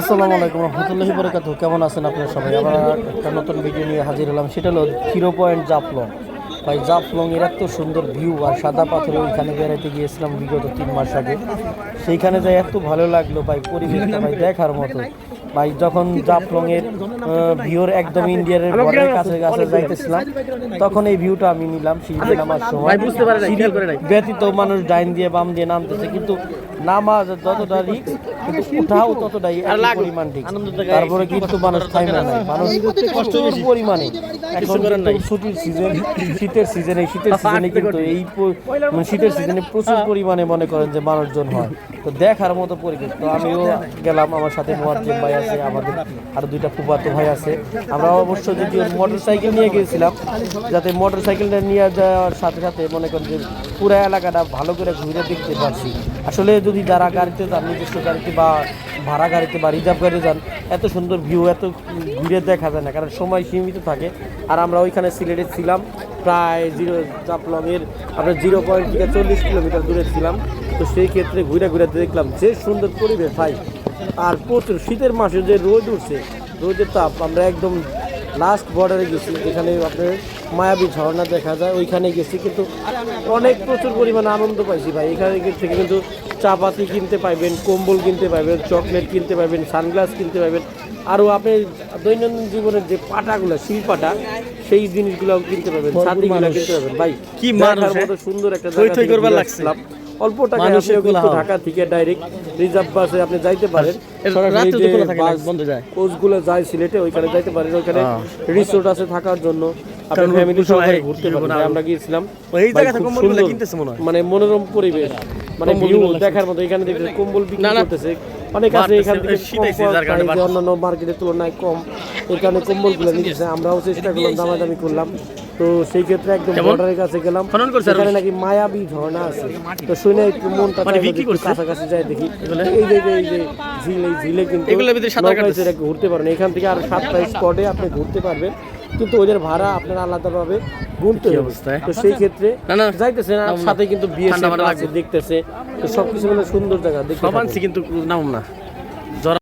আসসালামু আলাইকুম রহমতুল্লাহি বরকাত কেমন আছেন আপনারা সবাই? আমরা একটা নতুন ভিডিও নিয়ে হাজির হলাম। সেটা হলো জিরো পয়েন্ট জাফলং ভাই জাফলং এর এত সুন্দর ভিউ আর সাদা পাথরে ওইখানে বেড়াইতে গিয়েছিলাম বিগত তিন মাস আগে। সেইখানে যাই এত ভালো লাগল ভাই পরিবেশটা ভাই দেখার মতো। ভাই যখন জাফলং এর ভিউর একদম ইন্ডিয়ার বর্ডারের কাছে কাছে যাইতেছিলাম তখন এই ভিউটা আমি নিলাম। সিঁড়িতে নামার সময়। ব্যতীত মানুষ ডাইন দিয়ে বাম দিয়ে নামতেছে কিন্তু নামা যতটা রিক্স কিন্তু উঠাও ততটাই। পরিমাণ রিক্স তারপরে কিন্তু মানুষ থাইমে নাই মানুষ প্রচুর পরিমাণে। এখন। ছুটির সিজন শীতের সিজনে শীতের সিজনে কিন্তু এই মানে শীতের সিজনে প্রচুর পরিমাণে মনে করেন যে মানুষজন হয়। তো দেখার মতো পরিবেশ। তো আমিও গেলাম আমার সাথে মোয়াজ্জেম ভাই আছে আমাদের আরও দুইটা ফুফাতো ভাই আছে। আমরা অবশ্য যদি মোটর সাইকেল নিয়ে গিয়েছিলাম যাতে মোটর সাইকেলটা নিয়ে যাওয়ার সাথে সাথে মনে করেন যে পুরো এলাকাটা ভালো করে ঘুরে দেখতে পারছি। আসলে যদি যারা গাড়িতে যান, নিজস্ব গাড়িতে বা ভাড়া গাড়িতে বা রিজার্ভ গাড়ি যান, এত সুন্দর ভিউ এত ঘুরে দেখা যায় না, কারণ সময় সীমিত থাকে। আর আমরা ওইখানে সিলেটে ছিলাম, প্রায় জিরো জাপলংয়ের আপনার জিরো পয়েন্ট থেকে চল্লিশ কিলোমিটার দূরে ছিলাম। তো সেই ক্ষেত্রে ঘুরে ঘুরে দেখলাম যে সুন্দর পরিবেশ, ভাই। আর প্রচুর শীতের মাসে যে রোদ উঠছে, রোদের তাপ, আমরা একদম লাস্ট বর্ডারে গেছি যেখানে আপনার মায়াবী ঝর্ণা দেখা যায় ওইখানে গেছি কিন্তু অনেক প্রচুর পরিমাণে আনন্দ পাইছি ভাই। এখানে থেকে কিন্তু চা পাতি কিনতে পাইবেন কম্বল কিনতে পাইবেন চকলেট কিনতে পাইবেন সানগ্লাস কিনতে পাইবেন। আরও আপনি দৈনন্দিন জীবনের যে পাটাগুলো শিল পাটা সেই জিনিসগুলো কিনতে পারবেন ছাতিগুলো কিনতে পারবেন। ভাই কি মানুষ, মতো সুন্দর একটা থই অল্প মানুষের আপনি কিন্তু ঢাকা থেকে ডাইরেক্ট রিজার্ভ বাসে আপনি যাইতে পারেন। কোচগুলো যায়। সিলেটে ওইখানে যাইতে পারেন। ওইখানে হ্যাঁ। রিসোর্ট আছে থাকার জন্য। আপনি কারণ ফ্যামিলি সহকারে ঘুরতে পারেন। আমরা গিয়েছিলাম। ওই ভাই, জায়গা থেকে খুব কিনতেছে মনে হয়। মানে মনোরম পরিবেশ। মানে ভিউ দেখার মতো। এখানে দেখতে কম্বল বিক্রি। করতেছে। অনেক আছে এখান থেকে। অন্যান্য মার্কেটের তুলনায় কম। কারণে কম্বলগুলো নিতেছে। আমরাও চেষ্টা করলাম দামাদামি করলাম। তো সেই ক্ষেত্রে একদম? বর্ডারের কাছে গেলাম। এখানে নাকি মায়াবী ঝর্ণা আছে। তো শুনে একটু মনটা মানে? কাছাকাছি যাই দেখি। এই যে এই যে ঝিল এই ঝিলে কিন্তু ঘুরতে পারেন এখান থেকে আর সাতটা স্পটে আপনি ঘুরতে পারবেন। কিন্তু ওদের ভাড়া আপনার আলাদাভাবে গুনতে কি হবে। অবস্থায়? তো সেই ক্ষেত্রে। যাইতেছে না সাথে কিন্তু বিয়ে আছে দেখতেছে। তো সবকিছু মিলে সুন্দর জায়গা দেখতে কিন্তু নাম না।